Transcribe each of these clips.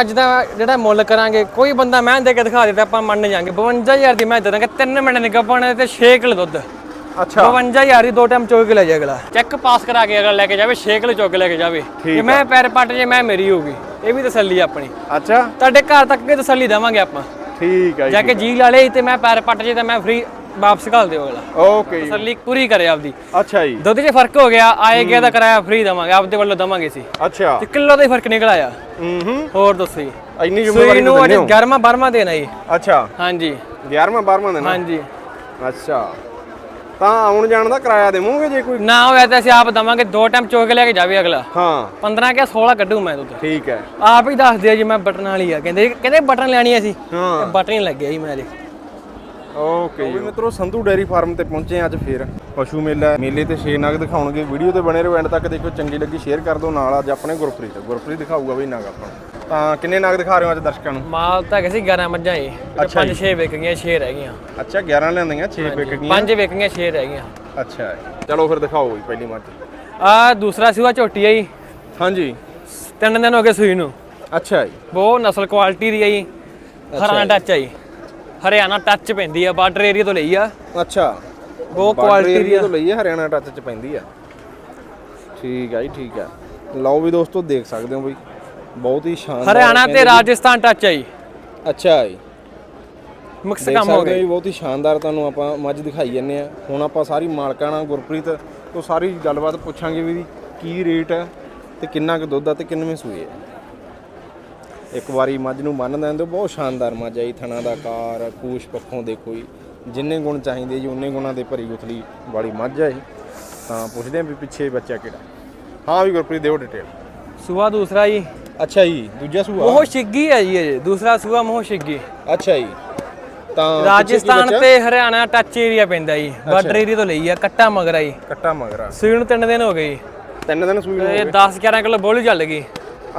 ਅੱਜ ਦਾ ਜਿਹੜਾ ਮੁੱਲ ਕਰਾਂਗੇ ਕੋਈ ਬੰਦਾ ਮੈਂ ਦੇ ਕੇ ਦਿਖਾ ਦੇ ਤਾਂ ਆਪਾਂ ਮੰਨ ਜਾਾਂਗੇ। 52000 ਦੀ ਮੈਂ ਦੇ ਦਾਂਗੇ 3 ਮਿੰਟ ਨਿਕਲ ਪਾਉਣਾ ਤੇ 6 ਕਿਲੋ ਦੁੱਧ। ਅੱਛਾ। 52000 ਦੀ ਦੋ ਟਾਈਮ ਚੋਕ ਕੇ ਲੈ ਜਾਏ ਅਗਲਾ। ਚੈੱਕ ਪਾਸ ਕਰਾ ਕੇ ਅਗਲਾ ਲੈ ਕੇ ਜਾਵੇ 6 ਕਿਲੋ ਚੋਕ ਕੇ ਲੈ ਕੇ ਜਾਵੇ। ਜੇ ਮੈਂ ਪੈਰ ਪੱਟ ਜੇ ਮੈਂ ਮੇਰੀ ਹੋਊਗੀ। ਇਹ ਵੀ ਤਸੱਲੀ ਆਪਣੀ। ਅੱਛਾ। ਤੁਹਾਡੇ ਘਰ ਤੱਕ ਵੀ ਤਸੱਲੀ ਦੇਵਾਂਗੇ ਆਪਾਂ। ਠੀਕ ਹੈ ਜਾ ਜੀ ਕੇ ਜੀ ਲਾ ਲਈ ਤੇ ਮੈਂ ਪੈਰ ਪੱਟ ਜੇ ਤਾਂ ਮੈਂ ਫ੍ਰੀ ਵਾਪਸ ਘੱਲ ਦਿਓ ਅਗਲਾ। ਓਕੇ ਜੀ। ਤਸੱਲੀ ਪੂਰੀ ਕਰੇ ਆਪਦੀ। ਅੱਛਾ ਜੀ। ਦੁੱਧ 'ਚ ਫ਼ਰਕ ਹੋ ਗਿਆ ਆਏ ਗਿਆ ਦਾ ਕਿਰਾਇਆ ਫ੍ਰੀ ਦਵਾਂਗੇ ਆਪਦੇ ਵੱਲੋਂ ਦਵਾਂਗੇ ਸੀ ਅੱਛਾ। ਤੇ ਕਿਲੋ ਦਾ ਹੀ ਫ਼ਰਕ ਨਿਕਲ ਆਇਆ। ਹੂੰ ਹੂੰ ਹੋਰ ਦੱਸੋ ਜੀ। ਇੰਨੀ ਜ਼ਿੰਮੇਵਾਰੀ ਨੂੰ ਅੱਜ ਨੂੰ 11ਵਾਂ 12ਵਾਂ ਦੇਣਾ ਜੀ। ਅੱਛਾ। ਹਾਂਜੀ। 11ਵਾਂ 12ਵਾਂ ਦਿਨ ਹਾਂਜੀ। ਅੱਛਾ। ਤਾਂ ਆਉਣ ਜਾਣ ਦਾ ਕਿਰਾਇਆ ਦੇਵੋਗੇ ਜੇ ਕੋਈ? ਨਾ ਹੋਇਆ ਤਾਂ ਅਸੀਂ ਆਪ ਦਵਾਂਗੇ ਦੋ ਟਾਈਮ ਚੋਕ ਕੇ ਲੈ ਕੇ ਜਾਵੇ ਅਗਲਾ। ਹਾਂ। 15 ਕਿਆ 16 ਕੱਢੂ ਮੈਂ ਦੁੱਧ। ਠੀਕ ਹੈ। ਆਪ ਹੀ ਦੱਸ ਦਿਓ ਜੀ ਮੈਂ ਬਟਨ ਵਾਲੀ ਆ। ਕਹਿੰਦੇ ਕਹਿੰਦੇ ਬਟਨ ਲੈਣੀ ਆ ਸੀ ਹਾਂ। ਬਟਨ ਹੀ ਲੱਗਿਆ ਜੀ ਮੇਰੇ ਓਕੇ ਜੀ ਮਿੱਤਰੋ ਸੰਧੂ ਡੈਰੀ ਫਾਰਮ ਤੇ ਪਹੁੰਚੇ ਅੱਜ ਫੇਰ। ਪਸ਼ੂ ਮੇਲਾ ਮੇਲੇ ਤੇ ਛੇ ਨਗ ਦਿਖਾਉਣਗੇ। ਵੀਡੀਓ ਤੇ ਬਣੇ ਰਹੋ ਐਂਡ ਤੱਕ ਦੇਖੋ ਚੰਗੀ ਲੱਗੀ ਸ਼ੇਅਰ ਕਰ ਦਿਓ ਨਾਲ ਅੱਜ ਆਪਣੇ ਗੁਰਪ੍ਰੀਤ। ਗੁਰਪ੍ਰੀਤ ਦਿਖਾਊਗਾ ਬਈ ਨਗ ਆਪਾਂ। ਤਾਂ ਕਿੰਨੇ ਨਗ ਦਿਖਾ ਰਹੇ ਹੋ ਅੱਜ ਦਰਸ਼ਕਾਂ ਨੂੰ? ਮਾਲ ਤਾਂ ਹੈਗੇ ਸੀ 11 ਮੱਝਾਂ ਅੱਛਾ ਪੰਜ 6 ਵਿਕ ਗਈਆਂ 6 ਰਹਿ ਗਈਆਂ। ਅੱਛਾ 11 ਲੈਂਦੀਆਂ 6 ਵਿਕ ਗਈਆਂ ਪੰਜ ਵਿਕ ਗਈਆਂ 6 ਰਹਿ ਗਈਆਂ। ਅੱਛਾ ਚਲੋ ਫਿਰ ਦਿਖਾਓ ਜੀ ਪਹਿਲੀ ਮੱਝ। ਆ ਦੂਸਰਾ ਸੂਆ ਝੋਟੀ ਆ ਜੀ। ਹਾਂਜੀ। ਤਿੰਨ ਦਿਨ ਹੋ ਗਏ ਸੂਈ ਨੂੰ। ਅੱਛਾ ਜੀ। ਬਹੁਤ ਨਸਲ ਕੁਆਲਿਟੀ ਦੀ ਆ ਜੀ। ਟੱਚ ਆ ਜੀ। ਹਰਿਆਣਾ ਟੱਚ ਪੈਂਦੀ ਆ ਬਾਰਡਰ ਏਰੀਆ ਤੋਂ ਲਈ ਆ। ਅੱਛਾ। ਬਹੁਤ ਕੁਆਲਿਟੀ ਦੀ ਆ। ਤੋਂ ਲਈ ਹੈ ਹਰਿਆਣਾ ਟੱਚ ਚ ਪੈਂਦੀ ਆ। ਠੀਕ ਆ ਜੀ ਠੀਕ ਆ। ਲਓ ਵੀ ਦੋਸਤੋ ਦੇਖ ਸਕਦੇ ਹੋ ਬਈ। ਬਹੁਤ ਹੀ ਸ਼ਾਨਦਾਰ ਹਰਿਆਣਾ ਤੇ ਰਾਜਸਥਾਨ ਟੱਚ ਆ ਜੀ। ਅੱਛਾ ਜੀ। ਮਿਕਸ ਕੰਮ ਹੋ ਗਿਆ ਬਹੁਤ ਹੀ ਸ਼ਾਨਦਾਰ ਤੁਹਾਨੂੰ ਆਪਾਂ ਮੱਝ ਦਿਖਾਈ ਜੰਨੇ ਆ। ਹੁਣ ਆਪਾਂ ਸਾਰੀ ਮਾਲਕਾਂ ਨਾਲ ਗੁਰਪ੍ਰੀਤ ਤੋਂ ਸਾਰੀ ਗੱਲਬਾਤ ਪੁੱਛਾਂਗੇ ਵੀ ਕੀ ਰੇਟ ਹੈ ਤੇ ਕਿੰਨਾ ਕੁ ਦੁੱਧ ਆ ਤੇ ਕਿੰਨਵੇਂ ਸੂਏ ਆ। ਇੱਕ ਵਾਰੀ ਮੱਝ ਨੂੰ ਮੰਨ ਦਿਓ। ਬਹੁਤ ਸ਼ਾਨਦਾਰ ਮੱਝ ਆਈ ਥਣਾ ਦਾ ਕਾਰ ਕੂਸ਼ ਪੱਖੋਂ ਦੇਖੋ ਜੀ। ਜਿੰਨੇ ਗੁਣ ਚਾਹੀਦੇ ਜੀ ਉਨੇ ਗੁਣਾਂ ਦੇ ਭਰੀ ਗੁਥਲੀ ਵਾਲੀ ਮੱਝ ਹੈ ਤਾਂ ਪੁੱਛਦੇ ਆਂ ਵੀ ਪਿੱਛੇ ਬੱਚਾ ਕਿਹੜਾ? ਹਾਂ ਵੀ ਗੁਰਪ੍ਰੀਤ ਦਿਓ ਡਿਟੇਲ ਸੂਆ ਦੂਸਰਾ ਜੀ। ਅੱਛਾ ਜੀ ਦੂਜਾ ਸੂਆ? ਮੋਹ ਸ਼ਿੱਗੀ ਹੈ ਜੀ ਇਹ ਦੂਸਰਾ ਸੂਆ ਮੋਹ ਸ਼ਿੱਗੀ। ਅੱਛਾ ਜੀ। ਤਾਂ ਰਾਜਸਥਾਨ? ਤੇ ਹਰਿਆਣਾ ਟੱਚ ਏਰੀਆ ਪੈਂਦਾ ਜੀ। ਬਾਰਡਰ ਏਰੀਆ ਤੋਂ ਲਈ ਆ ਕੱਟਾ ਮਗਰਾ ਜੀ। ਕੱਟਾ ਮਗਰਾ। ਸੂਈ ਨੂੰ ਤਿੰਨ ਦਿਨ ਹੋ ਗਏ ਜੀ। ਤਿੰਨ ਦਿਨ ਸੂਈ ਨੂੰ ਇਹ 10 11 ਕਿਲੋ ਬੋਲੀ ਚੱਲ ਗਈ।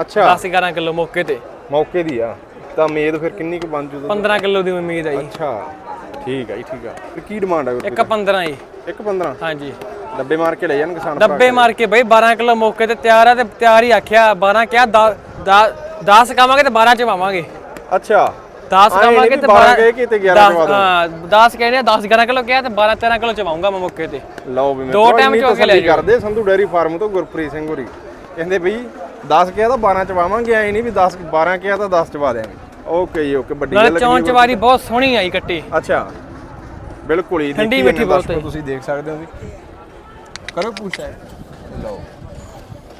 ਅੱਛਾ। 10 11 ਕਿਲੋ ਮੌਕੇ ਤੇ। ਮੌਕੇ ਦੀ ਆ। ਤਾਂ ਉਮੀਦ ਫਿਰ ਕਿੰਨੀ ਕੁ ਬਣ ਜੂ? 15 ਕਿਲੋ ਦੀ ਉਮੀਦ ਜੀ। ਅੱਛਾ ਠੀਕ ਆ ਜੀ ਠੀਕ ਆ। ਤੇ ਕੀ ਡਿਮਾਂਡ ਆ ਇੱਕ 15 ਜੀ। ਇੱਕ 15 ਹਾਂਜੀ। ਡੱਬੇ ਮਾਰ ਕੇ ਲੈ ਜਾਣ ਕਿਸਾਨ ਡੱਬੇ ਮਾਰ ਕੇ ਬਈ 12 ਕਿਲੋ ਮੌਕੇ ਤੇ ਤਿਆਰ ਆ ਤੇ ਤਿਆਰ ਹੀ ਆਖਿਆ 12 ਕਿਹਾ 10 ਕਾਵਾਂਗੇ ਤੇ 12 ਚਵਾਵਾਂਗੇ ਅੱਛਾ। 10 ਆਏਂ ਨੀ ਕਾਵਾਂਗੇ ਤੇ 12 12 ਕਹੇ ਕਿ ਤੇ 11 ਦਸ- ਚਵਾ ਦਿਓ। ਹਾਂ 10 ਕਹਿੰਦੇ ਆ 10 11 ਕਿਲੋ ਕਿਹਾ ਤੇ 12 13 ਕਿਲੋ ਚਵਾਉਂਗਾ ਮੈਂ ਮੌਕੇ ਤੇ। ਲਓ ਵੀ ਦੋ time ਚੋ ਕੇ ਲੈ। ਕਰਦੇ ਸੰਧੂ ਡੈਰੀ ਫਾਰਮ ਤੋਂ ਗੁਰਪ੍ਰੀਤ ਸਿੰਘ ਹੋਰੀ। ਕਹਿੰਦੇ ਬਈ 10 ਕਿਹਾ ਤਾਂ 12 ਚਵਾਵਾਂਗੇ ਐ ਨਹੀਂ ਵੀ 10 12 ਕਿਹਾ ਤਾਂ 10 ਚਵਾ ਦੇਾਂਗੇ ਓਕੇ ਜੀ ਓਕੇ ਵੱਡੀ ਗੱਲ ਚੌਂ ਚਵਾਰੀ ਬਹੁਤ ਸੋਹਣੀ ਆਈ ਕੱਟੀ। ਅੱਛਾ ਬਿਲਕੁਲ ਹੀ ਠੰਡੀ ਮਿੱਠੀ ਬਹੁਤ। ਤੁਸੀਂ ਦੇਖ ਸਕਦੇ ਹੋ ਵੀ। ਕਰੋ ਪੁੱਛ ਲਓ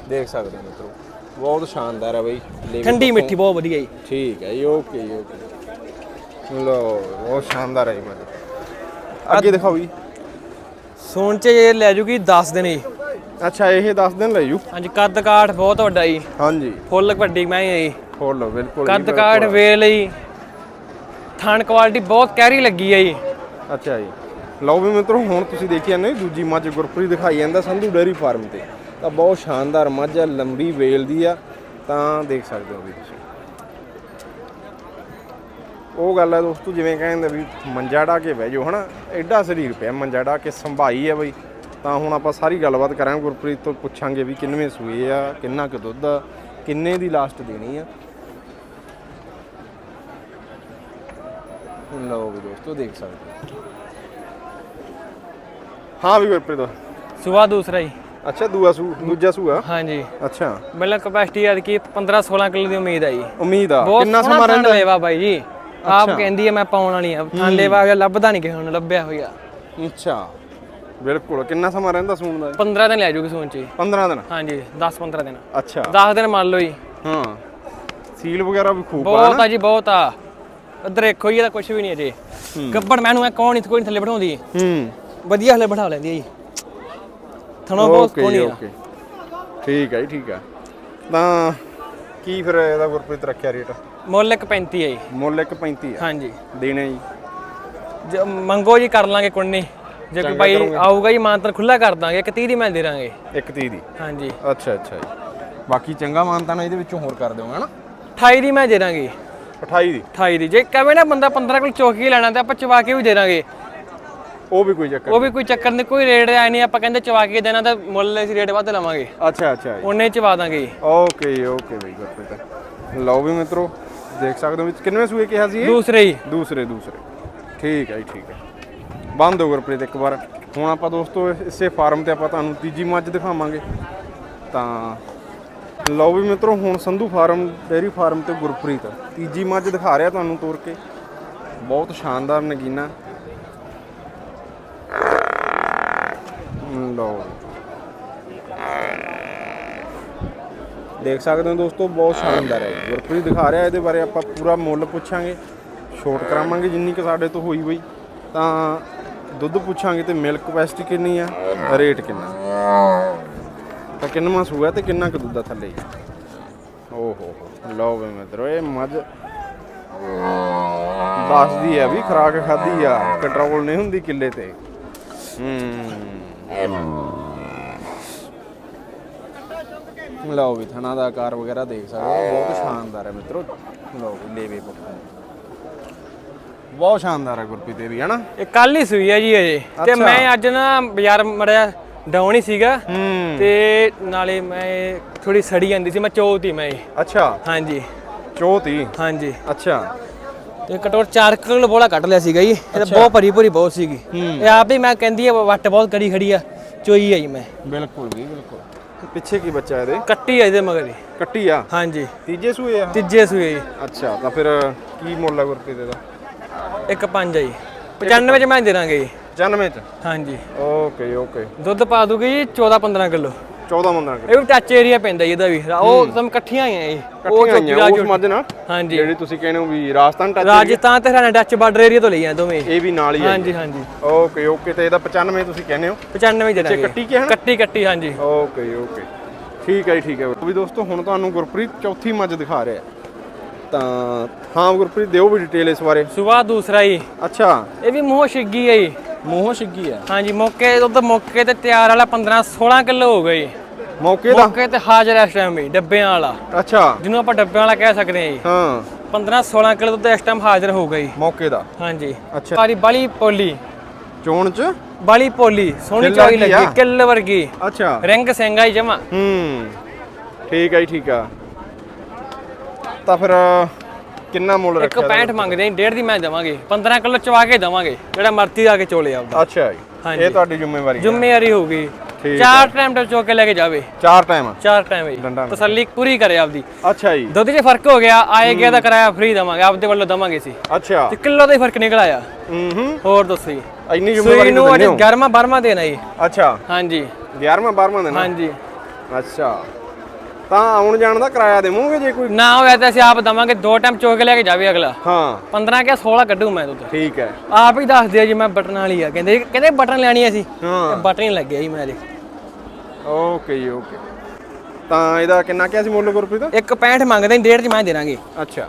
ਦੇਖ ਸਕਦੇ ਹੋ ਮਿੱਤਰੋ ਬਹੁਤ ਸ਼ਾਨਦਾਰ ਹੈ ਬਈ। ਠੰਡੀ। ਮਿੱਠੀ ਬਹੁਤ ਵਧੀਆ ਜੀ। ਠੀਕ ਹੈ ਜੀ ਓਕੇ ਜੀ ਓਕੇ ਲਓ ਬਹੁਤ ਸ਼ਾਨਦਾਰ ਹੈ ਜੀ ਅੱਗੇ ਦਿਖਾਓ ਜੀ। ਸੋਨ ਚ ਇਹ ਲੈ ਜੂਗੀ 10 ਦਿਨ ਜੀ ਅੱਛਾ ਇਹ 10 ਦਿਨ ਲੈ ਜੂ ਹਾਂਜੀ ਕੱਦ ਕਾਠ ਬਹੁਤ ਵੱਡਾ ਜੀ। ਹਾਂਜੀ। ਫੁੱਲ ਵੱਡੀ ਮੈਂ ਜੀ। ਲਓ ਬਿਲਕੁਲ ਕੱਦ। ਕਾਠ ਵੇਲ ਲਈ ਥਣ ਕੁਆਲਿਟੀ ਬਹੁਤ ਕਹਿਰੀ ਲੱਗੀ ਹੈ ਜੀ। ਅੱਛਾ ਜੀ। ਲਓ ਵੀ ਮਿੱਤਰੋ ਹੁਣ ਤੁਸੀਂ ਦੇਖੀ ਜਾਂਦੇ ਹੋ ਦੂਜੀ ਮੱਝ ਗੁਰਪ੍ਰੀਤ ਦਿਖਾਈ ਜਾਂਦਾ ਸੰਧੂ ਡੇਅਰੀ ਫਾਰਮ ਤੇ। ਤਾਂ ਬਹੁਤ ਸ਼ਾਨਦਾਰ ਮੱਝ ਆ ਲੰਬੀ ਵੇਲ ਦੀ ਆ। ਤਾਂ ਦੇਖ ਸਕਦੇ ਹੋ ਵੀ ਤੁਸੀਂ। ਉਹ ਗੱਲ ਹੈ ਦੋਸਤੋ ਜਿਵੇਂ ਕਹਿੰਦੇ ਵੀ ਮੰਜਾ ਢਾ ਕੇ ਬਹਿ ਜਾਓ ਹਨਾ? ਐਡਾ ਸਰੀਰ ਪਿਆ ਮੰਜਾ ਢਾ ਕੇ ਸੰਭਾਈ ਆ ਬਈ। ਤਾਂ ਹੁਣ ਆਪਾਂ ਸਾਰੀ ਗੱਲਬਾਤ ਕਰਾਂਗੇ ਗੁਰਪ੍ਰੀਤ ਤੋਂ ਪੁੱਛਾਂਗੇ ਵੀ ਕਿੰਨਵੇਂ ਸੂਏ ਆ ਕਿੰਨਾ ਕੁ ਦੁੱਧ ਆ ਕਿੰਨੇ ਦੀ ਲਾਸਟ ਦੇਣੀ ਆ। ਲਓ ਵੀ ਦੋਸਤੋ ਦੇਖ ਸਕਦੇ ਹੋ। ਹਾਂ ਵੀ ਗੁਰਪ੍ਰੀਤ। ਸੁਬਾ ਦੂਸਰਾ ਜੀ। ਅੱਛਾ ਦੂਆ ਸੂ ਦੂਜਾ ਸੂਆ? ਹਾਂਜੀ। ਅੱਛਾ। ਮਿਲਣ ਕਪੈਸਿਟੀ ਆ ਕਿ 15 16 ਕਿਲੋ ਦੀ ਉਮੀਦ ਹੈ ਜੀ ਉਮੀਦ ਆ। ਬਹੁਤ ਕਿੰਨਾ ਸਮਾਂ ਰਹਿੰਦਾ? ਲੇਵਾ ਬਾਈ ਜੀ। ਆਪ ਕਹਿੰਦੀ ਹੈ ਮੈਂ ਪਾਉਣ ਵਾਲੀ ਆ। ਹੋਇਆ ਲੱਭਦਾ ਨਹੀਂ ਕਿਸੇ ਨੂੰ ਲੱਭਿਆ ਹੋਇਆ। ਅੱਛਾ। ਬਿਲਕੁਲ ਕਿੰਨਾ ਸਮਾਂ ਰਹਿੰਦਾ ਸੂਣ ਦਾ? 15 ਦਿਨ ਲੈ ਜੂਗੀ ਸੋਨ ਚ ਜੀ। 15 ਦਿਨ? ਹਾਂਜੀ 10 15 ਦਿਨ। ਅੱਛਾ। 10 ਦਿਨ ਮੰਨ ਲਓ ਜੀ। ਹਾਂ। ਸੀਲ ਵਗੈਰਾ ਵੀ ਖੂਬ ਆ ਬਹੁਤ ਆ ਜੀ ਬਹੁਤ ਆ। ਇੱਧਰ ਦੇਖੋ ਜੀ ਇਹਦਾ ਕੁਝ ਵੀ ਨਹੀਂ ਅਜੇ। ਗੱਬੜ ਮੈਨੂੰ ਐ ਕੌਣ ਨਹੀਂ ਕੋਈ ਥੱਲੇ ਬਿਠਾਉਂਦੀ। ਹੂੰ। ਵਧੀਆ ਹਲੇ ਬਿਠਾ ਲੈਂਦੀ ਆ ਜੀ। ਥਣੋਂ ਬਹੁਤ ਸੋਹਣੀ ਆ। ਓਕੇ। ਠੀਕ ਹੈ ਜੀ ਠੀਕ ਹੈ ਤਾਂ ਕੀ ਫਿਰ ਇਹਦਾ ਗੁਰਪ੍ਰੀਤ ਰੱਖਿਆ ਰੇਟ? ਮੁੱਲ ਇੱਕ 35 ਹੈ ਜੀ। ਮੁੱਲ 1.35 ਆ। ਹਾਂਜੀ। ਦੇਣੇ ਜੇ ਮੰਗੋ ਜੀ ਕਰ ਲਾਂਗੇ ਕੁੰਨੀ। ਜੇ ਕੋਈ ਭਾਈ ਆਊਗਾ ਜੀ ਮਾਨਤਨ ਖੁੱਲਾ ਕਰ ਦਾਂਗੇ ਇੱਕ 30 ਦੀ ਮੈਂ ਦੇ ਦਾਂਗੇ। 1.30 ਦੀ? ਹਾਂਜੀ। ਅੱਛਾ ਅੱਛਾ ਜੀ। ਬਾਕੀ ਚੰਗਾ ਮਾਨਤਾ ਨਾ ਇਹਦੇ ਵਿੱਚੋਂ ਹੋਰ ਕਰ ਦਿਓਗਾ ਹਨਾ? 28 ਦੀ ਮੈਂ ਦੇ ਦਾਂਗੇ। 28 ਦੀ? 28 ਦੀ। ਜੇ ਕਹੇ ਨਾ ਬੰਦਾ 15 ਕੋਲ ਚੌਕੀ ਲੈਣਾ ਤੇ ਆਪਾਂ ਚਵਾ ਕੇ ਵੀ ਦੇ ਦਾਂਗੇ। ਉਹ ਵੀ ਕੋਈ ਚੱਕਰ ਉਹ ਵੀ ਕੋਈ ਚੱਕਰ ਨਹੀਂ ਕੋਈ ਰੇਟ ਆਇਆ ਨਹੀਂ ਆਪਾਂ ਕਹਿੰਦੇ ਚਵਾ ਕੇ ਦੇਣਾ ਤਾਂ ਮੁੱਲ ਅਸੀਂ ਰੇਟ ਵੱਧ ਲਵਾਂਗੇ। ਅੱਛਾ ਅੱਛਾ ਜੀ। ਉਹਨੇ ਚਵਾ ਦਾਂਗੇ। ਓਕੇ ਓਕੇ ਬਈ ਗੁਰਪ੍ਰੀਤ ਲਓ ਵੀ ਮਿੱਤਰੋ ਦੇਖ ਸਕਦੇ ਹੋ ਵਿੱਚ ਕਿੰਨਵੇਂ ਸੂਏ ਕਿਹਾ ਸੀ ਇਹ? ਦੂਸਰੇ ਹੀ। ਦੂਸਰੇ ਦੂਸਰੇ। ਠੀਕ ਹੈ ਜੀ ਠੀਕ ਹੈ। ਬੰਦ ਹੋ ਗੁਰਪ੍ਰੀਤ ਇੱਕ ਵਾਰ। ਹੁਣ ਆਪਾਂ ਦੋਸਤੋ ਇਸੇ ਫਾਰਮ ਤੇ ਆਪਾਂ ਤੁਹਾਨੂੰ ਤੀਜੀ ਮੱਝ ਦਿਖਾਵਾਂਗੇ। ਤਾਂ ਲਓ ਵੀ ਮਿੱਤਰੋ, ਹੁਣ ਸੰਧੂ ਫਾਰਮ, ਡੇਅਰੀ ਫਾਰਮ ਤੇ ਗੁਰਪ੍ਰੀਤ। ਤੀਜੀ ਮੱਝ ਦਿਖਾ ਰਿਹਾ ਤੁਹਾਨੂੰ ਤੋਰ ਕੇ। ਬਹੁਤ ਸ਼ਾਨਦਾਰ ਨਗੀਨਾ। ਲਓ ਦੇਖ ਸਕਦੇ ਹੋ ਦੋਸਤੋ, ਬਹੁਤ ਸ਼ਾਨਦਾਰ ਹੈ। ਗੁਰਪ੍ਰੀਤ ਦਿਖਾ ਰਿਹਾ ਇਹਦੇ ਬਾਰੇ ਆਪਾਂ ਪੂਰਾ ਮੁੱਲ ਪੁੱਛਾਂਗੇ। ਛੋਟ ਕਰਾਵਾਂਗੇ ਜਿੰਨੀ ਕਿ ਸਾਡੇ ਤੋਂ ਹੋਈ ਬਈ ਤਾਂ ਦੁੱਧ ਪੁੱਛਾਂਗੇ ਤੇ ਮਿਲਕ ਕਪੈਸਿਟੀ ਕਿੰਨੀ ਆ? ਰੇਟ ਕਿੰਨਾ? ਤਾਂ ਕਿੰਨਾ ਸੂਆ ਤੇ ਕਿੰਨਾ ਕੁ ਦੁੱਧ ਆ ਥੱਲੇ? ਓ ਹੋ ਲਓ ਵੇ ਮਿੱਤਰੋ, ਇਹ ਮੱਝ ਦੱਸਦੀ ਆ ਵੀ ਖਰਾਕ ਖਾਦੀ ਆ ਕੰਟਰੋਲ ਨਹੀਂ ਹੁੰਦੀ ਕਿੱਲੇ ਤੇ। ਹੂੰ। ਲਓ ਵੀ ਥਣਾ ਦਾ ਆਕਾਰ ਵਗੈਰਾ ਦੇਖ ਸਕਦੇ ਹੋ, ਬਹੁਤ ਸ਼ਾਨਦਾਰ ਹੈ ਮਿੱਤਰੋ। ਲਓ ਵੀ ਲੇਵੇ ਪੱਖੋਂ ਬਹੁਤ ਸ਼ਾਨਦਾਰ ਹੈ ਗੁਰਪ੍ਰੀਤ ਇਹ ਵੀ ਹਨਾ ਇਹ ਕੱਲ ਹੀ ਸੂਈ ਹੈ ਜੀ ਅਜੇ ਤੇ ਅੱਛਾ। ਮੈਂ ਅੱਜ ਨਾ ਬਾਜ਼ਾਰ ਮੜਿਆ ਡਾਊਨ ਹੀ ਸੀਗਾ। ਹੂੰ। ਤੇ ਨਾਲੇ ਮੈਂ ਥੋੜੀ ਸੜੀ ਜਾਂਦੀ ਸੀ ਮੈਂ ਚੋਤੀ ਮੈਂ ਇਹ। ਅੱਛਾ। ਹਾਂਜੀ। ਚੋਤੀ ਹਾਂਜੀ। ਅੱਛਾ। ਤੇ ਕਟੋਰ 4 ਕਿਲੋ ਬੋਲਾ ਕੱਢ ਲਿਆ ਸੀਗਾ ਜੀ। ਇਹ ਤਾਂ ਬਹੁਤ ਭਰੀ ਭਰੀ ਬਹੁਤ ਸੀਗੀ। ਇਹ ਆਪ ਹੀ ਮੈਂ ਕਹਿੰਦੀ ਆ ਵੱਟ ਬਹੁਤ ਕੜੀ ਖੜੀ ਆ ਚੋਈ ਆਈ ਮੈਂ। ਬਿਲਕੁਲ ਵੀ ਬਿਲਕੁਲ। ਪਿੱਛੇ ਕੀ ਬੱਚਾ ਇਹਦੇ? ਕੱਟੀ ਆ ਇਹਦੇ ਮਗਰ ਹੀ। ਕੱਟੀ ਆ? ਹਾਂਜੀ। ਤੀਜੇ ਸੂਏ ਆ? ਤੀਜੇ ਸੂਏ ਜੀ। ਅੱਛਾ ਤਾਂ ਫਿਰ ਕੀ ਮੁੱਲ ਆ ਗੁਰਪ੍ਰੀਤ ਇਹਦਾ? ਇੱਕ ਪੰਜ ਆ ਜੀ। 95 ਚ ਮੈਂ ਦੇ ਦਾਂਗੇ ਜੀ। 95 ਚ? ਹਾਂਜੀ। Okay okay. ਦੁੱਧ ਪਾ ਦੂਗੀ ਜੀ 14 15 ਕਿਲੋ। 14 ਮੰਨਾਂ ਇਹ ਵੀ ਟੱਚ ਏਰੀਆ ਪੈਂਦਾ ਜੀ ਇਹਦਾ ਵੀ। ਉਹ ਤੁਮ ਇਕੱਠੀਆਂ ਆਈਆਂ ਜੀ। ਉਹ ਕੱਟੀਆਂ ਚੌਕੀ ਆਈਆਂ ਉਸ ਮੱਝ ਨਾਲ ਹਾਂਜੀ। ਜਿਹੜੀ ਤੁਸੀਂ ਕਹਿੰਦੇ ਹੋ ਵੀ ਰਾਜਸਥਾਨ ਟੱਚ ਰਾਜਸਥਾਨ ਤੇ ਹਰਿਆਣਾ ਟੱਚ ਬਾਰਡਰ ਏਰੀਆ ਤੋਂ ਲਈਆਂ ਦੋਵੇਂ। ਇਹ ਵੀ ਨਾਲ ਹੀ ਹੈ ਹਾਂਜੀ ਹਾਂਜੀ। ਓਕੇ ਓਕੇ ਤੇ ਇਹਦਾ 95 ਤੁਸੀਂ ਕਹਿੰਦੇ ਹੋ? 95 ਦੇ ਦਾਂਗੇ ਕੱਟੀ ਕਿ ਹਨ? ਕੱਟੀ ਕੱਟੀ ਹਾਂਜੀ। Okay okay. ਠੀਕ ਹੈ ਜੀ ਠੀਕ ਹੈ ਵੀ ਦੋਸਤੋ ਹੁਣ ਤੁਹਾਨੂੰ ਗੁਰਪ੍ਰੀਤ ਚੌਥੀ ਮੱਝ ਦਿਖਾ ਰਿਹਾ। ਤਾਂ ਹਾਂ ਗੁਰਪ੍ਰੀਤ ਦਿਓ ਵੀ ਡਿਟੇਲ ਇਸ ਬਾਰੇ। ਸੁਬਾਹ ਦੂਸਰਾ ਹੀ ਅੱਛਾ। ਇਹ ਵੀ ਮੂੰਹ ਛਿੱਗੀ ਹੈ ਜੀ। ਮੂੰਹੋਂ ਛਿੱਗੀ ਆ ਹਾਂਜੀ ਮੌਕੇ ਦੁੱਧ ਮੌਕੇ ਤੇ ਤਿਆਰ ਵਾਲਾ 15 16 ਕਿਲੋ ਹੋ ਗਈ ਮੌਕੇ ਦਾ? ਮੌਕੇ ਤੇ ਹਾਜ਼ਰ ਹੈ ਇਸ ਟਾਈਮ ਵੀ ਡੱਬਿਆਂ ਵਾਲਾ। ਅੱਛਾ। ਜਿਹਨੂੰ ਆਪਾਂ ਡੱਬਿਆਂ ਵਾਲਾ ਕਹਿ ਸਕਦੇ ਹਾਂ ਜੀ। ਹਾਂ। 15 16 ਕਿਲੋ ਦੁੱਧ ਇਸ ਟਾਈਮ ਹਾਜ਼ਰ ਹੋ ਗਈ ਮੌਕੇ ਦਾ? ਹਾਂਜੀ। ਅੱਛਾ। ਸਾਰੀ ਬਲੀ ਪੋਲੀ। ਚੋਣ ਚ? ਬਲੀ ਪੋਲੀ ਸੋਹਣੀ ਕਿੱਲ ਚੌੜੀ ਵਰਗੀ ਆ। ਲੱਗੀ ਕਿੱਲ ਵਰਗੀ। ਅੱਛਾ। ਰਿੰਗ ਸਿੰਘਾ ਹੀ ਜਮਾ। ਹੂੰ। ਠੀਕ ਹੈ ਜੀ ਠੀਕ ਆ। ਤਾਂ ਫਿਰ ਕਿੰਨਾ ਮੁੱਲ ਰੱਖਿਆ 65 ਮੰਗਦੇ ਆਂ ਡੇਢ ਦੀ ਮੈਂ ਦੇਵਾਂਗੇ 15 ਕਿਲੋ ਚਵਾ ਕੇ ਦੇਵਾਂਗੇ ਜਿਹੜਾ ਮਰਜ਼ੀ ਆ ਕੇ ਚੋਲੇ ਆਪਦਾ। ਅੱਛਾ ਜੀ। ਇਹ ਤੁਹਾਡੀ ਜ਼ਿੰਮੇਵਾਰੀ ਹੈ ਜ਼ਿੰਮੇਵਾਰੀ ਹੋਊਗੀ। ਚਾਰ ਟਾਈਮ ਤੇ ਚੋ ਕੇ ਲੈ ਕੇ ਜਾਵੇ। ਚਾਰ ਟਾਈਮ ਚਾਰ ਟਾਈਮ ਨਾਲ। ਤਸੱਲੀ ਪੂਰੀ ਕਰੇ ਆਪਦੀ। ਅੱਛਾ ਜੀ। ਦੁੱਧ 'ਚ ਫ਼ਰਕ ਹੋ ਗਿਆ ਆਏ ਗਿਆ ਦਾ ਕਿਰਾਇਆ ਫ੍ਰੀ ਦੇਵਾਂਗੇ ਆਪਦੇ ਵੱਲੋਂ ਦੇਵਾਂਗੇ ਸੀ ਅੱਛਾ। ਤੇ ਕਿਲੋ ਦਾ ਹੀ ਫ਼ਰਕ ਨਿਕਲ ਆਇਆ। ਹੂੰ ਹੂੰ ਹੋਰ ਦੱਸੋ ਜੀ। ਇੰਨੀ ਜ਼ਿੰਮੇਵਾਰੀ ਨੂੰ ਅੱਜ ਦਿੰਦੇ ਹੋ। 11ਵਾਂ 12ਵਾਂ ਦੇਣਾ ਜੀ। ਅੱਛਾ। ਹਾਂਜੀ। 11ਵਾਂ 12ਵਾਂ ਦਿਨ ਹਾਂਜੀ। ਅੱਛਾ। ਤਾਂ ਆਉਣ ਜਾਣ ਦਾ ਕਿਰਾਇਆ ਦੇਵੋਗੇ ਜੇ ਕੋਈ ਨਾ ਹੋਇਆ ਤਾਂ ਅਸੀਂ ਆਪ ਦਵਾਂਗੇ ਦੋ ਟਾਈਮ ਚੋ ਕੇ ਲੈ ਕੇ ਜਾਵੇ ਅਗਲਾ। ਹਾਂ। 15 ਕਿਆ 16 ਕੱਢੂ ਮੈਂ ਦੁੱਧ ਠੀਕ ਹੈ। ਆਪ ਹੀ ਦੱਸ ਦਿਓ ਜੀ ਮੈਂ ਬਟਨ ਵਾਲੀ ਆ। ਕਹਿੰਦੇ ਕਹਿੰਦੇ ਬਟਨ ਲੈਣੀ ਆ ਸੀ ਹਾਂ। ਬਟਨ ਹੀ ਲੱਗਿਆ ਜੀ ਮੇਰੇ ਓਕੇ ਜੀ ਓਕੇ। ਤਾਂ ਇਹਦਾ ਕਿੰਨਾ ਕਿਹਾ ਸੀ ਮੁੱਲ ਗੁਰਪ੍ਰੀਤ? ਇੱਕ 65 ਮੰਗਦੇ ਨੇ ਡੇਢ ਚ ਮੈਂ ਦੇ ਦਾਂਗੇ। ਅੱਛਾ।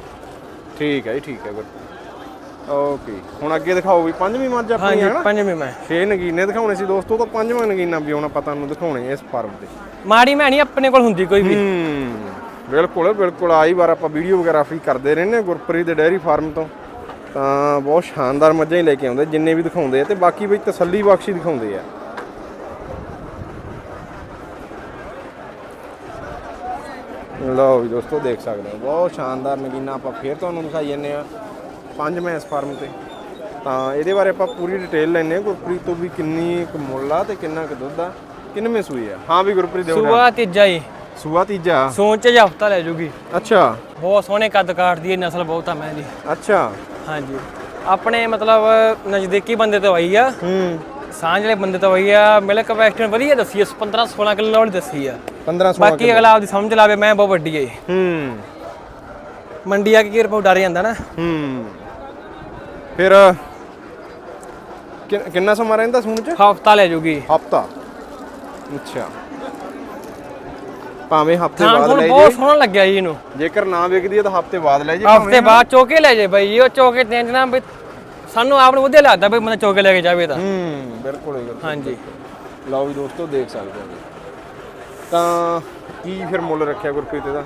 ਠੀਕ ਹੈ ਜੀ ਠੀਕ ਹੈ ਗੁਰਪ੍ਰੀਤ ਓਕੇ। ਹੁਣ ਅੱਗੇ ਦਿਖਾਓ ਵੀ ਪੰਜਵੀਂ ਮੱਝ ਆਪਣੀ ਹੈ ਨਾ? ਪੰਜਵੇਂ ਮੈਂ। ਛੇ ਨਗੀਨੇ ਦਿਖਾਉਣੇ ਸੀ ਦੋਸਤੋ ਤਾਂ ਪੰਜਵਾਂ ਨਗੀਨਾ ਵੀ ਹੁਣ ਆਪਾਂ ਤੁਹਾਨੂੰ ਦਿਖਾਉਣੇ ਇਸ ਫਾਰਮ ਤੇ। ਮਾੜੀ ਮੈਂ ਨਹੀਂ ਆਪਣੇ ਕੋਲ ਹੁੰਦੀ ਕੋਈ ਵੀ। ਬਿਲਕੁਲ ਬਿਲਕੁਲ। ਆਈ ਵਾਰ ਆਪਾਂ ਵੀਡੀਓ ਵਗੈਰਾ ਵੀ ਕਰਦੇ ਰਹਿੰਦੇ ਹਾਂ ਗੁਰਪ੍ਰੀਤ ਦੇ ਡੈਰੀ ਫਾਰਮ ਤੋਂ। ਤਾਂ ਬਹੁਤ ਸ਼ਾਨਦਾਰ ਮੱਝਾਂ ਹੀ ਲੈ ਕੇ ਆਉਂਦੇ, ਜਿੰਨੇ ਵੀ ਦਿਖਾਉਂਦੇ ਆ ਤੇ ਬਾਕੀ ਬਈ ਤਸੱਲੀ ਬਖਸ਼ੀ ਦਿਖਾਉਂਦੇ ਆ। ਲਓ ਵੀ ਦੋਸਤੋ, ਦੇਖ ਸਕਦੇ ਹੋ। ਬਹੁਤ ਸ਼ਾਨਦਾਰ ਨਗੀਨਾ ਆਪਾਂ ਫੇਰ ਤੁਹਾਨੂੰ ਦਿਖਾਈ ਜੰਨੇ ਆ ਪੰਜ ਮੈਂ ਇਸ ਫਾਰਮ ਤੇ। ਤਾਂ ਇਹਦੇ ਬਾਰੇ ਆਪਾਂ ਪੂਰੀ ਡਿਟੇਲ ਲੈਣੇ ਆ ਗੁਰਪ੍ਰੀਤ ਤੋਂ ਵੀ ਕਿੰਨੀ ਕੁ ਮੁੱਲ ਆ ਤੇ ਕਿੰਨਾ ਕੁ ਦੁੱਧ ਆ। ਕਿੰਨਵੇਂ ਸੂਈ ਆ? ਹਾਂ ਵੀ ਗੁਰਪ੍ਰੀਤ ਦੇ ਸੁਬਾ ਤੀਜਾ ਹੀ। ਸੂਆ ਤੀਜਾ? ਸੋਚ ਚ ਹਫਤਾ ਲੈ ਜੂਗੀ। ਅੱਛਾ। ਬਹੁਤ ਸੋਹਣੇ ਕੱਦ ਕਾਟਦੀ ਹੈ ਨਸਲ ਬਹੁਤ ਆ ਮੈਂ ਦੀ। ਅੱਛਾ। ਹਾਂਜੀ। ਆਪਣੇ ਮਤਲਬ ਨਜ਼ਦੀਕੀ ਬੰਦੇ ਤੋਂ ਆਈ ਆ। ਹੂੰ। ਸਾਂਝ ਵਾਲੇ ਬੰਦੇ ਤੋਂ ਆਈ ਆ। ਮਿਲਕ ਵੈਸਟਰਨ ਵਧੀਆ ਦੱਸੀ ਆ 15 16 ਕਿਲੋ ਵਾਲੀ ਦੱਸੀ ਆ। 15 16 ਬਾਕੀ ਅਗਲਾ ਆਪਦੀ ਸਮਝ ਲਾਵੇ ਮੈਂ ਬਹੁਤ ਵੱਡੀ ਹੈ ਹੂੰ। ਮੰਡੀ ਆ ਕੇ ਕੀ ਰਿਪੋਰਟ ਡਰ ਜਾਂਦਾ ਨਾ। ਹੂੰ। ਫਿਰ ਕਿੰਨਾ ਸਮਾਂ ਰਹਿੰਦਾ ਸੂਣ ਚ? ਹਫਤਾ ਲੈ ਜੂਗੀ। ਹਫਤਾ। ਅੱਛਾ। ਭਾਵੇਂ ਹਫ਼ਤੇ ਬਾਅਦ ਲੈ ਬਹੁਤ ਜੇ ਸੋਹਣਾ ਲੱਗਿਆ ਜੀ ਇਹਨੂੰ। ਜੇਕਰ ਨਾ ਵਿਕਦੀ ਹੈ ਤਾਂ ਹਫ਼ਤੇ ਬਾਅਦ ਲੈ ਜੇ ਹਫ਼ਤੇ ਬਾਅਦ ਚੋਕੇ ਲੈ ਜੇ ਬਾਈ ਉਹ ਚੋਕੇ ਤੇ ਨਾ ਵੀ ਸਾਨੂੰ ਆਪ ਨੂੰ ਵਧੀਆ ਲੱਗਦਾ ਬਈ ਬੰਦਾ ਚੋਕੇ ਲੈ ਕੇ ਜਾਵੇ ਤਾਂ। ਹੂੰ ਬਿਲਕੁਲ। ਹਾਂਜੀ। ਲਓ ਵੀ ਦੋਸਤੋ ਦੇਖ ਸਕਦੇ ਹੋ। ਤਾਂ ਕੀ ਫਿਰ ਮੁੱਲ ਰੱਖਿਆ ਗੁਰਪ੍ਰੀਤ ਦਾ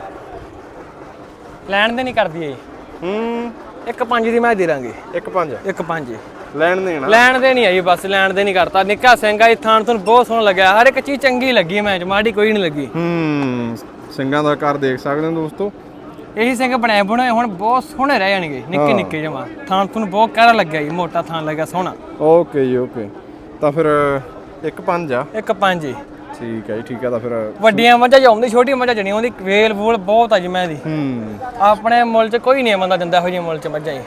ਲੈਣ ਦੇ ਨਹੀਂ ਕਰਦੀ ਇਹ ਹੂੰ। ਇੱਕ ਪੰਜ ਦੀ ਮੈਂ ਦੇ ਦਾਂਗੇ। ਇੱਕ ਪੰਜ। ਇੱਕ ਪੰਜ। ਲੈਣ ਦੇਣਾ ਲੈਣ ਦੇ ਨਹੀਂ ਆਈ ਬਸ ਲੈਣ ਦੇ ਨਹੀਂ ਕਰਤਾ। ਨਿੱਕਾ ਸਿੰਘ ਆ ਇਹ ਥਾਣ ਤੋਂ ਬਹੁਤ ਸੋਹਣਾ ਲੱਗਿਆ। ਹਰ ਇੱਕ ਚੀਜ਼ ਚੰਗੀ ਲੱਗੀ ਮੈਂ ਚ ਮਾੜੀ ਕੋਈ ਨਹੀਂ ਲੱਗੀ। ਹੂੰ ਸਿੰਘਾਂ ਦਾ ਆਕਾਰ ਦੇਖ ਸਕਦੇ ਹੋ ਦੋਸਤੋ? ਇਹੀ ਸਿੰਘ ਬਣਾਏ ਬਣਾਏ ਹੁਣ ਬਹੁਤ ਸੋਹਣੇ ਰਹਿ ਜਾਣਗੇ ਨਿੱਕੇ ਨਿੱਕੇ ਜਮਾ। ਥਾਂ ਤੁਹਾਨੂੰ ਬਹੁਤ ਕਹਿਰਾ ਲੱਗਿਆ ਜੀ ਮੋਟਾ ਥਾਂ ਲੱਗਿਆ ਸੋਹਣਾ। ਓਕੇ ਜੀ ਓਕੇ। ਤਾਂ ਫਿਰ ਇੱਕ ਪੰਜ ਆ। ਇੱਕ ਪੰਜ ਜੀ। ਠੀਕ ਹੈ ਜੀ ਠੀਕ ਹੈ ਤਾਂ ਫਿਰ ਵੱਡੀਆਂ ਮੱਝਾਂ ਜਾਉਂਦੀ ਛੋਟੀ ਮੱਝਾਂ ਜਣੀ ਉਹਦੀ ਵੇਲ ਵੂਲ ਬਹੁਤ ਆ ਜੀ ਮੈਂ ਦੀ। ਹੂੰ। ਆਪਣੇ ਮੁੱਲ 'ਚ ਕੋਈ ਨਹੀਂ ਬੰਦਾ ਦਿੰਦਾ ਇਹੋ ਜਿਹੇ ਮੁੱਲ 'ਚ ਮੱਝਾਂ ਜੀ।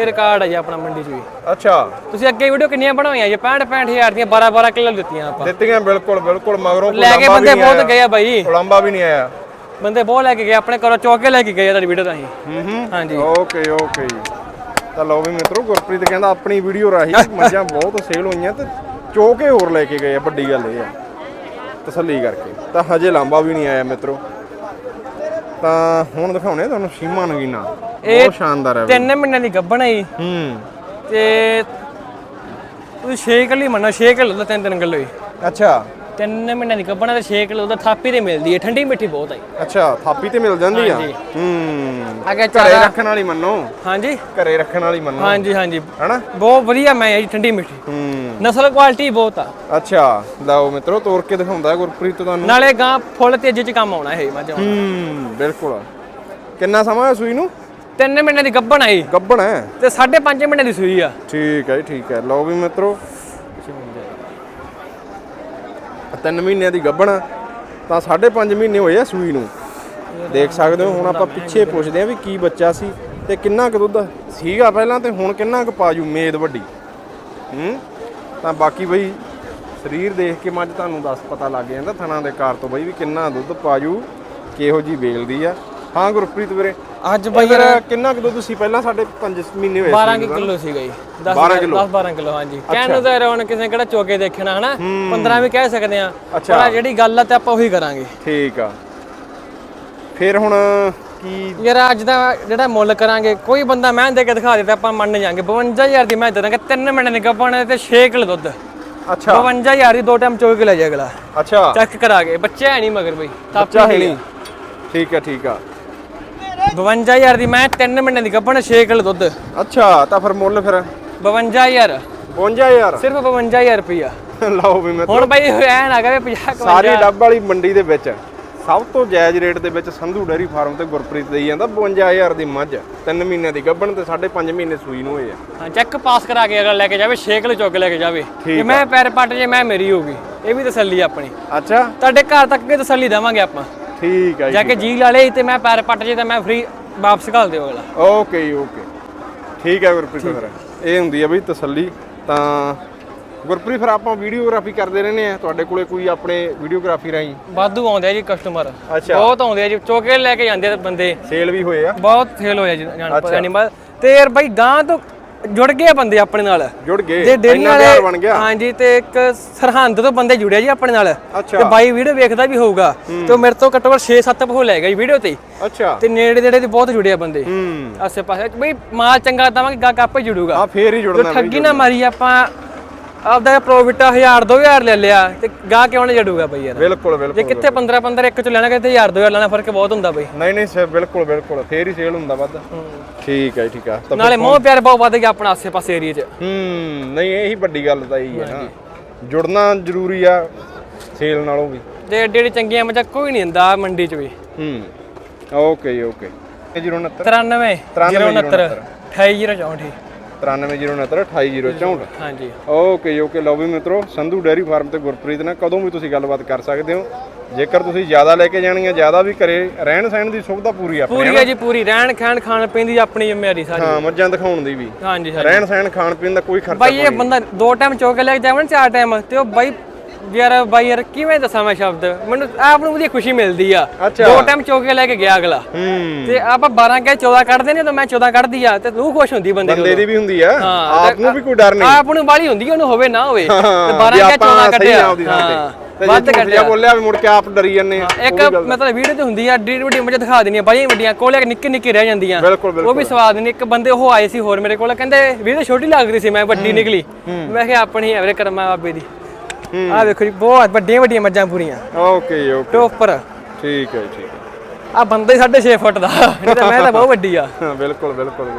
ਇਹ ਰਿਕਾਰਡ ਹੈ ਜੀ ਆਪਣਾ ਮੰਡੀ 'ਚ ਵੀ। ਅੱਛਾ। ਤੁਸੀਂ ਅੱਗੇ ਵੀਡੀਓ ਕਿੰਨੀਆਂ ਬਣਾਈਆਂ ਜੀ? 65 65 ਹਜ਼ਾਰ ਦੀਆਂ 12 12 ਕਿਲੋ ਦਿੱਤੀਆਂ ਆਪਾਂ। ਦਿੱਤੀਆਂ ਬਿਲਕੁਲ ਬਿਲਕੁਲ ਮਗਰੋਂ ਕੋਈ ਲੈ ਕੇ ਲਾਂਭਾ ਵੀ ਬੰਦੇ ਨਹੀਂ ਬਹੁਤ ਆਇਆ। ਗਏ ਆ ਬਾਈ। ਉਲਾਂਭਾ ਵੀ ਨਹੀਂ ਆਇਆ। ਬੰਦੇ ਬਹੁਤ ਲੈ ਕੇ ਗਏ ਆਪਣੇ ਘਰੋਂ ਚੌਕ ਕੇ ਲੈ ਕੇ ਗਏ ਆ ਤੁਹਾਡੀ ਵੀਡੀਓ ਰਾਹੀਂ। ਹੂੰ ਹੂੰ। ਹਾਂਜੀ। ਓਕੇ ਓਕੇ ਜੀ। ਤਾਂ ਲਓ ਵੀ ਮਿੱਤਰੋ ਗੁਰਪ੍ਰੀਤ ਕਹਿੰਦਾ ਆਪਣੀ ਵੀਡੀਓ ਰਾਹੀਂ ਮੱਝਾਂ ਬਹੁਤ ਸੇਲ ਹੋਈਆਂ ਤੇ ਚੋਕੇ ਹੋਰ ਲੈ ਕੇ ਗਏ ਆ ਵੱਡੀ ਗੱਲ ਇਹ ਆ। ਤਸੱਲੀ ਕਰਕੇ। ਤਾਂ ਹਜੇ ਲਾਂਬਾ ਵੀ ਨਹੀਂ ਆਇਆ ਮਿੱਤਰੋ। ਤਾਂ ਹੁਣ ਦਿਖਾਉਣੇ ਤੁਹਾਨੂੰ ਸੀਮਾ ਨਗੀਨਾ। ਬਹੁਤ ਸ਼ਾਨਦਾਰ ਹੈ। ਤਿੰਨ ਮਹੀਨਿਆਂ ਦੀ ਗੱਭਣ ਹੈ ਤੇ ਤੁਸੀਂ 6 ਕਿਲੋ ਮੰਨੋ 6 ਕਿਲੋ ਦਾ ਤਿੰਨ ਤਿੰਨ ਕਿਲੋ ਹੀ ਅੱਛਾ। ਤਿੰਨ ਮਹੀਨਿਆਂ ਦੀ ਹੈ ਤੇ 6 ਕਿਲੋ ਦਾ ਥਾਪੀ ਤੇ ਮਿਲਦੀ ਹੈ। ਠੰਡੀ ਮਿੱਠੀ ਬਹੁਤ ਹੈ। ਅੱਛਾ ਥਾਪੀ ਤੇ ਮਿਲ ਜਾਂਦੀ ਆ। ਹੂੰ। ਅੱਗੇ ਘਰੇ ਰੱਖਣ ਵਾਲੀ ਮੰਨੋ। ਹਾਂਜੀ। ਘਰੇ ਰੱਖਣ ਵਾਲੀ ਮੰਨੋ। ਹਾਂਜੀ ਹਾਂਜੀ। ਹਨਾ? ਬਹੁਤ ਵਧੀਆ ਮੈਂ ਹੈ ਜੀ ਠੰਡੀ ਮਿੱਠੀ। ਹੂੰ। ਨਸਲ ਕੁਆਲਿਟੀ ਬਹੁਤ ਆ। ਅੱਛਾ ਲਓ ਮਿੱਤਰੋ ਤੋੜ ਕੇ ਦਿਖਾਉਂਦਾ ਗੁਰਪ੍ਰੀਤ ਤੁਹਾਨੂੰ। ਨਾਲੇ ਗਾਂ ਫੁੱਲ ਤੇਜ਼ੀ ਚ ਕੰਮ ਆਉਣਾ ਇਹ ਮੱਝ। ਹੂੰ ਬਿਲਕੁਲ। ਕਿੰਨਾ ਸਮਾਂ ਹੋਇਆ ਸੂਈ ਨੂੰ? ਤਿੰਨ ਮਹੀਨਿਆਂ ਦੀ ਗੱਭਣ ਆਈ ਗੱਬਣ ਹੈ? ਤੇ 5.5 ਮਹੀਨੇ ਦੀ ਸੂਈ ਆ। ਠੀਕ ਹੈ ਠੀਕ ਹੈ। ਲਓ ਵੀ ਮਿੱਤਰੋ। ਤਿੰਨ ਮਹੀਨਿਆਂ ਦੀ ਗੱਬਣ ਤਾਂ 5.5 ਮਹੀਨੇ ਹੋਏ ਆ ਸੂਈ ਨੂੰ। ਦੇਖ ਸਕਦੇ ਹੋ ਹੁਣ ਆਪਾਂ ਪਿੱਛੇ ਪੁੱਛਦੇ ਆ ਵੀ ਕੀ ਬੱਚਾ ਸੀ ਤੇ ਕਿੰਨਾ ਕੁ ਦੁੱਧ ਸੀਗਾ ਪਹਿਲਾਂ ਤੇ ਹੁਣ ਕਿੰਨਾ ਕੁ ਪਾਜੂ ਮੇਦ ਵੱਡੀ। ਹੂੰ? ਤਾਂ ਬਾਕੀ ਬਈ ਸਰੀਰ ਦੇਖ ਕੇ ਮੱਝ ਤੁਹਾਨੂੰ ਦੱਸ ਪਤਾ ਲੱਗ ਜਾਂਦਾ ਥਣਾ ਦੇ ਕਾਰ ਤੋਂ ਬਈ ਵੀ ਕਿੰਨਾ ਦੁੱਧ ਪਾਜੂ ਕਿਹੋ ਜੀ ਵੇਲਦੀ ਆ। ਹਾਂ ਗੁਰਪ੍ਰੀਤ ਵੀਰੇ ਅੱਜ ਬਾਈ ਯਾਰ ਕਿੰਨਾ ਕੁ ਦੁੱਧ ਸੀ? ਪਹਿਲਾਂ ਸਾਡੇ 5 ਮਹੀਨੇ ਹੋਏ 12 ਸੀ ਕਿਲੋ ਸੀਗਾ ਜੀ। 10 12 ਕਿੱਲੋ। 10 12 ਕਿਲੋ ਹਾਂਜੀ। ਕਹਿਣ ਨੂੰ ਤਾਂ ਹੁਣ ਕਿਸੇ ਕਿਹੜਾ ਚੋਕੇ ਦੇਖਣਾ ਹਨਾ? 15 ਵੀ ਕਹਿ ਸਕਦੇ ਆ। ਪਰ ਜਿਹੜੀ ਗੱਲ ਆ ਤੇ ਆਪਾਂ ਉਹੀ ਕਰਾਂਗੇ। ਠੀਕ ਆ। ਫਿਰ ਹੁਣ ਕੀ ਯਾਰ ਅੱਜ ਦਾ ਜਿਹੜਾ ਮੁੱਲ ਕਰਾਂਗੇ ਕੋਈ ਬੰਦਾ ਮੈਂ ਦੇ ਕੇ ਦਿਖਾ ਦੇ ਤੇ ਆਪਾਂ ਮੰਨ ਜਾਾਂਗੇ। 52000 ਦੀ ਮੈਂ ਦੇ ਦਾਂਗਾ 3 ਮਹੀਨੇ ਦੀ ਗੱਭਣ ਤੇ 6 ਕਿਲੋ ਦੁੱਧ। ਅੱਛਾ। 52000 ਦੀ ਦੋ ਟਾਈਮ ਚੋਕੇ ਲੈ ਜਾਏ ਅਗਲਾ। ਅੱਛਾ। ਚੈੱਕ ਕਰਾ ਕੇ ਬੱਚਾ ਹੈ ਨਹੀਂ ਮਗਰ ਬਈ ਬੱਚਾ ਹੈ ਨਹੀਂ। ਠੀਕ ਆ ਠੀਕ ਆ। 52000 ਦੀ ਮੈਂ 3 ਮਹੀਨੇ ਦੀ ਗੱਭਣ 6 ਕਿਲੋ ਦੁੱਧ। ਅੱਛਾ ਤਾਂ ਫਿਰ ਮੁੱਲ ਫਿਰ? 52000 55000 ਸਿਰਫ 52000 ਰੁਪਈਆ। ਲਓ ਵੀ ਮੈਂ ਹੁਣ ਬਈ ਐ ਨਾ ਕਰੇ 50 ਸਾਰੀ ਡੱਬ ਵਾਲੀ ਮੰਡੀ ਦੇ ਵਿੱਚ। ਸਭ ਤੋਂ ਜਾਇਜ਼ ਰੇਟ ਦੇ ਵਿੱਚ ਸੰਧੂ ਡੈਰੀ ਫਾਰਮ ਤੇ ਗੁਰਪ੍ਰੀਤ ਦੇਈ ਜਾਂਦਾ 52000 ਦੀ ਮੱਝ 3 ਮਹੀਨਿਆਂ ਦੀ ਗੱਭਣ ਤੇ 5.5 ਮਹੀਨੇ ਸੂਈ ਨੂੰ ਹੋਏ ਆ। ਹਾਂ ਚੈੱਕ ਪਾਸ ਕਰਾ ਕੇ ਅਗਰ ਲੈ ਕੇ ਜਾਵੇ 6 ਕਿਲੋ ਚੁੱਕ ਲੈ ਕੇ ਜਾਵੇ। ਜੇ ਮੈਂ ਪੈਰ ਪੱਟ ਜੇ ਮੈਂ ਮੇਰੀ ਹੋਗੀ ਇਹ ਵੀ ਤਸੱਲੀ ਆਪਣੀ। ਅੱਛਾ। ਤੁਹਾਡੇ ਘਰ ਤੱਕ ਵੀ ਤਸੱਲੀ ਦੇਵਾਂਗੇ ਆਪਾਂ। ਠੀਕ ਆ ਜਾ ਜੀ ਕੇ ਜੀ ਲਾ ਲਈ ਤੇ ਮੈਂ ਪੈਰ ਪੱਟ ਜੇ ਤਾਂ ਮੈਂ ਫ੍ਰੀ ਵਾਪਸ ਘੱਲ ਦਿਓ ਅਗਲਾ। ਓਕੇ ਓਕੇ ਠੀਕ ਹੈ ਗੁਰਪ੍ਰੀਤ ਫਿਰ ਇਹ ਹੁੰਦੀ ਆ ਬਈ ਤਸੱਲੀ ਤਾਂ ਗੁਰਪ੍ਰੀਤ ਫਿਰ ਆਪਾਂ ਵੀਡੀਓਗ੍ਰਾਫੀ ਕਰਦੇ ਰਹਿੰਦੇ ਆ ਤੁਹਾਡੇ ਕੋਲੇ ਕੋਈ ਆਪਣੇ ਵੀਡੀਓਗ੍ਰਾਫੀ ਰਾਹੀਂ? ਵਾਧੂ ਆਉਂਦੇ ਆ ਜੀ ਕਸਟਮਰ ਅੱਛਾ। ਬਹੁਤ ਆਉਂਦੇ ਆ ਜੀ। ਚੋਕੇ ਲੈ ਕੇ ਜਾਂਦੇ ਆ ਬੰਦੇ। ਸੇਲ ਵੀ ਹੋਏ ਆ। ਬਹੁਤ ਫੇਲ ਹੋਇਆ ਜੀ। ਐਨੀਮਲ ਤੇ ਯਾਰ ਬਾਈ ਗਾਂ ਤੋਂ ਜੁੜ ਗਏ ਆ ਬੰਦੇ ਆਪਣੇ ਨਾਲ। ਜੁੜ ਗਏ। ਤੇ ਡੇਰੀ ਇੰਨਾ ਪਿਆਰ ਬਣ ਵਾਲੇ ਗਿਆ। ਹਾਂਜੀ ਤੇ ਇੱਕ ਸਰਹੰਦ ਤੋਂ ਬੰਦੇ ਜੁੜਿਆ ਜੀ ਆਪਣੇ ਨਾਲ। ਅੱਛਾ। ਤੇ ਬਾਈ ਵੀਡੀਓ ਵੇਖਦਾ ਵੀ ਹੋਊਗਾ। ਤੇ ਉਹ ਮੇਰੇ ਤੋਂ ਘੱਟੋ ਘੱਟ 6-7 ਹੋ ਲੈ ਗਿਆ ਜੀ ਵੀਡੀਓ ਤੇ। ਹੀ। ਅੱਛਾ। ਤੇ ਨੇੜੇ ਨੇੜੇ ਤੇ ਬਹੁਤ ਜੁੜੇ ਆ ਬੰਦੇ। ਹੂੰ। ਆਸੇ ਪਾਸੇ। ਬਈ ਮਾਲ ਚੰਗਾ ਦਵਾਂਗੇ ਗਾਹਕ ਆਪੇ ਜੁੜੂਗਾ। ਆ ਫੇਰ ਹੀ ਜੋ ਜੁੜਨਾ ਠੱਗੀ ਨਾ ਮਾਰੀ ਆਪਾਂ ਆਪਦਾ ਪ੍ਰੋਫਿਟ 1000 2000 ਲੈ ਲਿਆ ਤੇ ਗਾਹਕ ਕਿਉਂ ਨਹੀਂ ਜੜੂਗਾ ਬਈ ਯਾਰ? ਬਿਲਕੁਲ ਜੇ ਬਿਲਕੁਲ ਕਿੱਥੇ 15 15 ਇੱਕ ਚ ਲੈਣਾ ਕਿਤੇ 1000 2000 ਲੈਣਾ ਫ਼ਰਕ ਬਹੁਤ ਹੁੰਦਾ ਬਈ। ਨਹੀਂ ਨਹੀਂ ਸਰ ਬਿਲਕੁਲ ਬਿਲਕੁਲ। ਫੇਰ ਹੀ ਸੇਲ ਹੁੰਦਾ ਵੱਧ। ਠੀਕ ਹੈ ਠੀਕ ਆ। ਨਾਲੇ ਮੋਹ ਪਿਆਰ ਬਹੁਤ ਵੱਧ ਗਿਆ ਆਪਣਾ ਆਸੇ ਪਾਸੇ ਏਰੀਆ 'ਚ। ਹੂੰ ਨਹੀਂ ਇਹੀ ਵੱਡੀ ਗੱਲ ਤਾਂ ਇਹੀ ਹੈ ਨਾ। ਜੁੜਨਾ ਜ਼ਰੂਰੀ ਆ ਸੇਲ ਨਾਲੋਂ ਵੀ। ਤੇ ਏਡੀ ਏਡੀ ਚੰਗੀਆਂ ਮੱਝਾਂ ਕੋਈ ਨਹੀਂ ਦਿੰਦਾ ਮੰਡੀ 'ਚ ਵੀ। ਹੂੰ ਓਕੇ ਜੀ, ਓਕੇ। 069 93 069 28064 9309 28064 ਹਾਂਜੀ। ਓਕੇ ਜੀ, ਓਕੇ ਲਓ ਵੀ ਮਿੱਤਰੋ ਸੰਧੂ ਡੈਰੀ ਫਾਰਮ ਤੇ ਗੁਰਪ੍ਰੀਤ ਨਾਲ ਕਦੋਂ ਵੀ ਤੁਸੀਂ ਗੱਲਬਾਤ ਕਰ ਸਕਦੇ ਹੋ। ਜੇਕਰ ਤੁਸੀਂ ਜ਼ਿਆਦਾ ਲੈ ਕੇ ਜਾਣੀ ਹੈ ਜ਼ਿਆਦਾ ਵੀ ਕਰੇ ਰਹਿਣ ਸਹਿਣ ਦੀ ਸੁਵਿਧਾ ਪੂਰੀ ਆਪਣੇ ਪੂਰੀ ਹੈ ਜੀ ਪੂਰੀ। ਰਹਿਣ ਖਾਣ ਖਾਣ ਪੀਣ ਦੀ ਆਪਣੀ ਜ਼ਿੰਮੇਵਾਰੀ ਸਾਰੀ। ਹਾਂ ਮੱਝਾਂ ਦਿਖਾਉਣ ਦੀ ਵੀ। ਹਾਂਜੀ ਹਾਂਜੀ। ਰਹਿਣ ਸਹਿਣ ਖਾਣ ਪੀਣ ਦਾ ਕੋਈ ਖਰਚਾ ਬਾਈ ਇਹ ਬੰਦਾ ਦੋ ਟਾਈਮ ਚੋਕ ਕੇ ਲੈ ਕੇ ਜਾਵਣ ਚਾਰ ਟਾਈਮ ਤੇ ਉਹ ਬਾਈ ਯਾਰ ਬਾਈ ਯਾਰ ਕਿਵੇਂ ਦੱਸਾਂ ਮੈਂ ਸ਼ਬਦ? ਮੈਨੂੰ ਆਪ ਨੂੰ ਵਧੀਆ ਖੁਸ਼ੀ ਮਿਲਦੀ ਆ। ਅੱਛਾ। ਦੋ ਟਾਈਮ ਚੋਕ ਕੇ ਲੈ ਕੇ ਗਿਆ ਅਗਲਾ। ਹੂੰ। ਤੇ ਆਪਾਂ 12 ਕਹੇ 14 ਕੱਢਦੇ ਨੇ ਤਾਂ ਮੈਂ 14 ਕੱਢਦੀ ਆ ਤੇ ਰੂਹ ਖੁਸ਼ ਹੁੰਦੀ ਬੰਦੇ ਬੰਦੇ ਦੀ ਵੀ ਹੁੰਦੀ ਆ। ਆਪ ਨੂੰ ਵੀ ਕੋਈ ਡਰ ਨਹੀਂ। ਆਪ ਨੂੰ ਬਾਲੀ ਹੁੰਦੀ ਆ, ਉਹਨੂੰ ਹੋਵੇ ਨਾ ਹੋਵੇ। ਤੇ ਹਾਂ, 12 ਵੀ ਕਹੇ ਆਪਾਂ 14 ਸਹੀ ਕੱਢਿਆ। ਆਪਦੀ। ਹਾਂ ਤੇ ਵੱਧ ਕੱਢਿਆ। ਬੋਲਿਆ ਵੀ ਮੁੜ ਕੇ ਆਪ ਡਰੀ ਜੰਨੇ ਆ ਇੱਕ ਮਤਲਬ ਵੀਡੀਓ ਤੇ ਹੁੰਦੀ ਆ ਡੀ ਵੱਡੀ ਮੁਝੇ ਦਿਖਾ ਦੇਣੀ ਬਾਈਆਂ ਵੱਡੀਆਂ ਕੋਲੇ ਨਿੱਕੀ ਨਿੱਕੀ ਰਹਿ ਜਾਂਦੀਆਂ। ਬਿਲਕੁਲ ਉਹ ਵੀ ਸਵਾਦ ਨਹੀਂ ਇੱਕ ਬੰਦੇ ਉਹ ਆਏ ਸੀ ਹੋਰ ਮੇਰੇ ਕੋਲ ਕਹਿੰਦੇ ਵੀਡੀਓ ਛੋਟੀ ਲੱਗ ਰਹੀ ਸੀ ਮੈਂ ਵੱਡੀ ਨਿਕਲੀ। ਮੈਂ ਕਿਹਾ ਆਪਣੀ ਐਵਰੇ ਕਰਮਾ ਬਾਬੇ ਦੀ। ਆਹ ਵੇਖੋ ਜੀ ਬਹੁਤ ਵੱਡੀਆਂ ਵੱਡੀਆਂ ਮੱਝਾਂ ਪੂਰੀਆਂ। ਓਕੇ ਜੀ, ਓਕੇ। ਟੋਪਰ ਠੀਕ ਹੈ ਠੀਕ ਹੈ। ਆ ਬੰਦਾ ਹੀ 6.5 ਫੁੱਟ ਦਾ ਨਹੀਂ ਤਾਂ ਮੈਂ ਤਾਂ ਬਹੁਤ ਵੱਡੀ ਆ। ਹਾਂ ਬਿਲਕੁਲ ਬਿਲਕੁਲ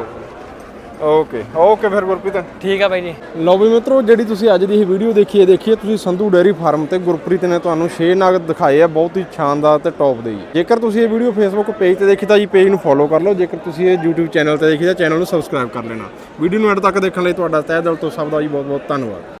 ਓਕੇ ਓਕੇ ਫਿਰ ਗੁਰਪ੍ਰੀਤ। ਠੀਕ ਆ ਬਾਈ ਜੀ। ਲਓ ਵੀ ਮਿੱਤਰੋ ਜਿਹੜੀ ਤੁਸੀਂ ਅੱਜ ਦੀ ਇਹ ਵੀਡੀਓ ਦੇਖੀ ਹੈ ਦੇਖੀਏ ਤੁਸੀਂ ਸੰਧੂ ਡੇਅਰੀ ਫਾਰਮ ਤੇ ਗੁਰਪ੍ਰੀਤ ਨੇ ਤੁਹਾਨੂੰ 6 ਨਗ ਦਿਖਾਏ ਆ ਬਹੁਤ ਹੀ ਸ਼ਾਨਦਾਰ ਤੇ ਟੌਪ ਦੇ ਜੀ। ਜੇਕਰ ਤੁਸੀਂ ਇਹ ਵੀਡੀਓ ਫੇਸਬੁੱਕ ਪੇਜ ਤੇ ਦੇਖੀ ਤਾਂ ਜੀ ਪੇਜ ਨੂੰ ਫੋਲੋ ਕਰ ਲਓ। ਜੇਕਰ ਤੁਸੀਂ ਇਹ YouTube ਚੈਨਲ ਤੇ ਦੇਖੀ ਤਾਂ ਚੈਨਲ ਨੂੰ ਸਬਸਕ੍ਰਾਈਬ ਕਰ ਲੈਣਾ। ਵੀਡੀਓ ਨੂੰ ਐਡ ਤੱਕ ਦੇਖਣ ਲਈ ਤੁਹਾਡਾ ਤਹਿ ਦਿਲ ਤੋਂ ਸਭ ਦਾ ਜੀ ਬਹੁਤ ਬਹੁਤ ਧੰਨਵਾਦ।